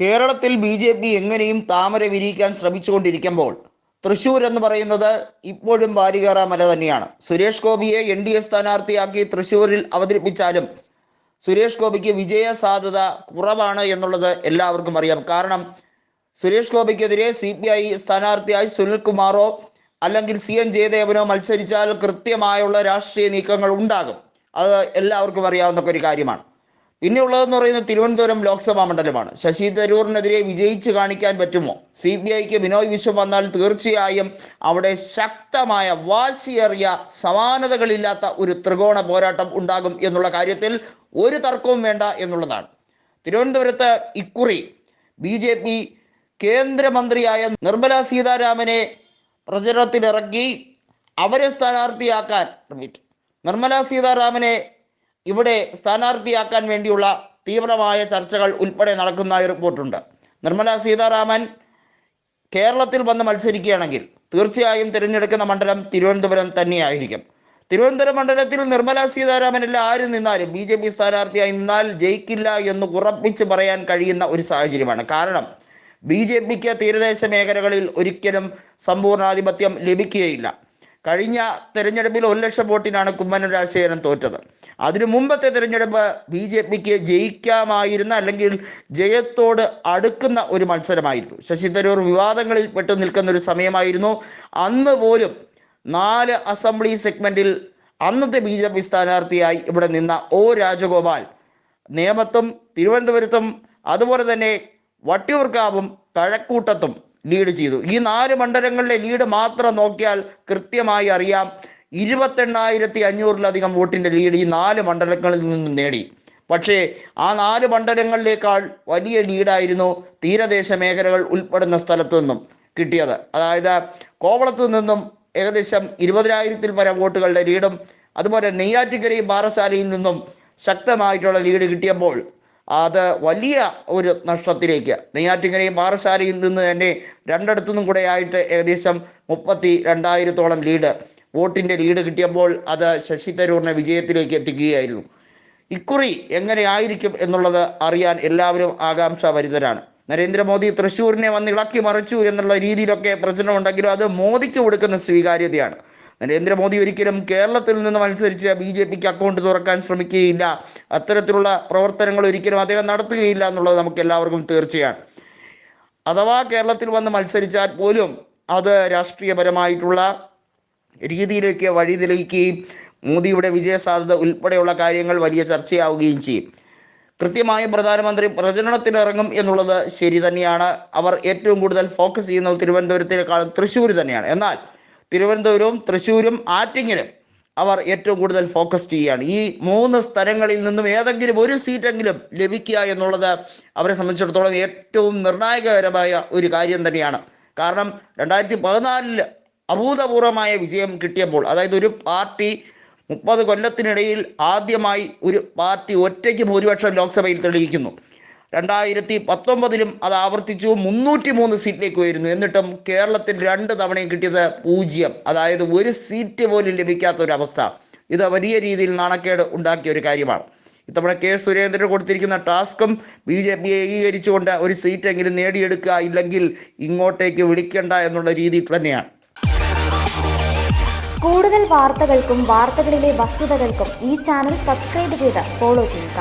കേരളത്തിൽ B J P എങ്ങനെയും താമര വിരിയിക്കാൻ ശ്രമിച്ചുകൊണ്ടിരിക്കുമ്പോൾ തൃശൂർ എന്ന് പറയുന്നത് ഇപ്പോഴും വാരികേറ മല തന്നെയാണ്. സുരേഷ് ഗോപിയെ എൻ ഡി എ സ്ഥാനാർത്ഥിയാക്കി തൃശൂരിൽ അവതരിപ്പിച്ചാലും സുരേഷ് ഗോപിക്ക് വിജയ സാധ്യത കുറവാണ് എന്നുള്ളത് എല്ലാവർക്കും അറിയാം. കാരണം സുരേഷ് ഗോപിക്കെതിരെ സി പി ഐ സ്ഥാനാർത്ഥിയായി സുനിൽകുമാറോ അല്ലെങ്കിൽ സി എൻ ജയദേവനോ മത്സരിച്ചാൽ കൃത്യമായുള്ള രാഷ്ട്രീയ നീക്കങ്ങൾ ഉണ്ടാകും. അത് എല്ലാവർക്കും അറിയാവുന്ന ഒരു കാര്യമാണ്. പിന്നെ ഉള്ളതെന്ന് പറയുന്നത് തിരുവനന്തപുരം ലോക്സഭാ മണ്ഡലമാണ്. ശശി തരൂറിനെതിരെ വിജയിച്ച് കാണിക്കാൻ പറ്റുമോ? സി ബി ഐക്ക് ബിനോയ് വിശ്വം വന്നാൽ തീർച്ചയായും അവിടെ ശക്തമായ വാശിയേറിയ സമാനതകളില്ലാത്ത ഒരു ത്രികോണ പോരാട്ടം ഉണ്ടാകും എന്നുള്ള കാര്യത്തിൽ ഒരു തർക്കവും വേണ്ട എന്നുള്ളതാണ്. തിരുവനന്തപുരത്ത് ഇക്കുറി ബി ജെ പി കേന്ദ്രമന്ത്രിയായ നിർമ്മല സീതാരാമനെ പ്രചരണത്തിലിറക്കി അവരെ സ്ഥാനാർത്ഥിയാക്കാൻ നിർമ്മല സീതാരാമനെ ഇവിടെ സ്ഥാനാർത്ഥിയാക്കാൻ വേണ്ടിയുള്ള തീവ്രമായ ചർച്ചകൾ ഉൾപ്പെടെ നടക്കുന്നതായി റിപ്പോർട്ടുണ്ട്. നിർമ്മല സീതാരാമൻ കേരളത്തിൽ വന്ന് മത്സരിക്കുകയാണെങ്കിൽ തീർച്ചയായും തിരഞ്ഞെടുക്കുന്ന മണ്ഡലം തിരുവനന്തപുരം തന്നെയായിരിക്കും. തിരുവനന്തപുരം മണ്ഡലത്തിൽ നിർമ്മല സീതാരാമനല്ല ആര് നിന്നാലും ബി ജെ പി സ്ഥാനാർത്ഥിയായി നിന്നാൽ ജയിക്കില്ല എന്ന് ഉറപ്പിച്ച് പറയാൻ കഴിയുന്ന ഒരു സാഹചര്യമാണ്. കാരണം ബി ജെ പിക്ക് തീരദേശ മേഖലകളിൽ ഒരിക്കലും സമ്പൂർണാധിപത്യം ലഭിക്കുകയില്ല. കഴിഞ്ഞ തെരഞ്ഞെടുപ്പിൽ ഒരു ലക്ഷം വോട്ടിനാണ് കുമ്മനം രാജശേഖരൻ തോറ്റത്. അതിനു മുമ്പത്തെ തെരഞ്ഞെടുപ്പ് ബി ജെ പിക്ക് ജയിക്കാമായിരുന്ന അല്ലെങ്കിൽ ജയത്തോട് അടുക്കുന്ന ഒരു മത്സരമായിരുന്നു. ശശി തരൂർ വിവാദങ്ങളിൽ പെട്ടു നിൽക്കുന്ന ഒരു സമയമായിരുന്നു. അന്ന് പോലും നാല് അസംബ്ലി സെഗ്മെന്റിൽ അന്നത്തെ ബി ജെ പി സ്ഥാനാർത്ഥിയായി ഇവിടെ നിന്ന ഒ രാജഗോപാൽ നേമത്തും തിരുവനന്തപുരത്തും അതുപോലെ തന്നെ വട്ടിയൂർക്കാവും കഴക്കൂട്ടത്തും ലീഡ് ചെയ്തു. ഈ നാല് മണ്ഡലങ്ങളിലെ ലീഡ് മാത്രം നോക്കിയാൽ കൃത്യമായി അറിയാം ഇരുപത്തെണ്ണായിരത്തി അഞ്ഞൂറിലധികം വോട്ടിന്റെ ലീഡ് ഈ നാല് മണ്ഡലങ്ങളിൽ നിന്നും നേടി. പക്ഷേ ആ നാല് മണ്ഡലങ്ങളിലേക്കാൾ വലിയ ലീഡായിരുന്നു തീരദേശ മേഖലകൾ ഉൾപ്പെടുന്ന സ്ഥലത്തു നിന്നും കിട്ടിയത്. അതായത് കോവളത്തു നിന്നും ഏകദേശം ഇരുപതിനായിരത്തിൽ പരം വോട്ടുകളുടെ ലീഡും അതുപോലെ നെയ്യാറ്റിക്കരയും പാറശാലയിൽ നിന്നും ശക്തമായിട്ടുള്ള ലീഡ് കിട്ടിയപ്പോൾ അത് വലിയ ഒരു നഷ്ടത്തിലേക്ക്. നെയ്യാറ്റിങ്കരയും പാറശാലയിൽ നിന്ന് തന്നെ രണ്ടിടത്തു നിന്നും കൂടെ ആയിട്ട് ഏകദേശം മുപ്പത്തി രണ്ടായിരത്തോളം ലീഡ് വോട്ടിന്റെ ലീഡ് കിട്ടിയപ്പോൾ അത് ശശി തരൂറിനെ വിജയത്തിലേക്ക് എത്തിക്കുകയായിരുന്നു. ഇക്കുറി എങ്ങനെയായിരിക്കും എന്നുള്ളത് അറിയാൻ എല്ലാവരും ആകാംക്ഷ വരുതരാണ് നരേന്ദ്രമോദി തൃശ്ശൂരിനെ വന്ന് ഇളക്കി മറിച്ചു എന്നുള്ള രീതിയിലൊക്കെ പ്രശ്നമുണ്ടെങ്കിലും അത് മോദിക്ക് കൊടുക്കുന്ന സ്വീകാര്യതയാണ്. നരേന്ദ്രമോദി ഒരിക്കലും കേരളത്തിൽ നിന്ന് മത്സരിച്ച് ബി ജെ പിക്ക് അക്കൗണ്ട് തുറക്കാൻ ശ്രമിക്കുകയില്ല. അത്തരത്തിലുള്ള പ്രവർത്തനങ്ങൾ ഒരിക്കലും അദ്ദേഹം നടത്തുകയില്ല എന്നുള്ളത് നമുക്ക് എല്ലാവർക്കും തീർച്ചയാണ്. അഥവാ കേരളത്തിൽ വന്ന് മത്സരിച്ചാൽ പോലും അത് രാഷ്ട്രീയപരമായിട്ടുള്ള രീതിയിലേക്ക് വഴി തെളിയിക്കുകയും മോദിയുടെ വിജയസാധ്യത ഉൾപ്പെടെയുള്ള കാര്യങ്ങൾ വലിയ ചർച്ചയാവുകയും ചെയ്യും. കൃത്യമായും പ്രധാനമന്ത്രി പ്രചരണത്തിനിറങ്ങും എന്നുള്ളത് ശരി തന്നെയാണ്. അവർ ഏറ്റവും കൂടുതൽ ഫോക്കസ് ചെയ്യുന്നത് തിരുവനന്തപുരത്തിനേക്കാളും തൃശ്ശൂർ തന്നെയാണ്. എന്നാൽ തിരുവനന്തപുരവും തൃശ്ശൂരും ആറ്റിങ്ങലും അവർ ഏറ്റവും കൂടുതൽ ഫോക്കസ് ചെയ്യുകയാണ്. ഈ മൂന്ന് സ്ഥലങ്ങളിൽ നിന്നും ഏതെങ്കിലും ഒരു സീറ്റെങ്കിലും ലഭിക്കുക എന്നുള്ളത് അവരെ സംബന്ധിച്ചിടത്തോളം ഏറ്റവും നിർണായകകരമായ ഒരു കാര്യം തന്നെയാണ്. കാരണം രണ്ടായിരത്തി പതിനാലിൽ അഭൂതപൂർവമായ വിജയം കിട്ടിയപ്പോൾ അതായത് ഒരു പാർട്ടി മുപ്പത് കൊല്ലത്തിനിടയിൽ ആദ്യമായി ഒരു പാർട്ടി ഒറ്റയ്ക്ക് ഭൂരിപക്ഷം ലോക്സഭയിൽ തെളിയിക്കുന്നു. രണ്ടായിരത്തി പത്തൊമ്പതിലും അത് ആവർത്തിച്ചു. മുന്നൂറ്റി മൂന്ന് സീറ്റിലേക്ക് ഉയരുന്നു. എന്നിട്ടും കേരളത്തിൽ രണ്ട് തവണയും കിട്ടിയത് പൂജ്യം. അതായത് ഒരു സീറ്റ് പോലും ലഭിക്കാത്ത ഒരു അവസ്ഥ ഇത് വലിയ രീതിയിൽ നാണക്കേട് ഉണ്ടാക്കിയ ഒരു കാര്യമാണ്. ഇത്തവണ കെ സുരേന്ദ്രൻ കൊടുത്തിരിക്കുന്ന ടാസ്കും ബി ജെ പി ഏകീകരിച്ചുകൊണ്ട് ഒരു സീറ്റെങ്കിലും നേടിയെടുക്കുക ഇല്ലെങ്കിൽ ഇങ്ങോട്ടേക്ക് വിളിക്കണ്ട എന്നുള്ള രീതിയിൽ തന്നെയാണ്. കൂടുതൽ വാർത്തകൾക്കും വാർത്തകളിലെ വസ്തുതകൾക്കും ഈ ചാനൽ സബ്സ്ക്രൈബ് ചെയ്ത് ഫോളോ ചെയ്യുക.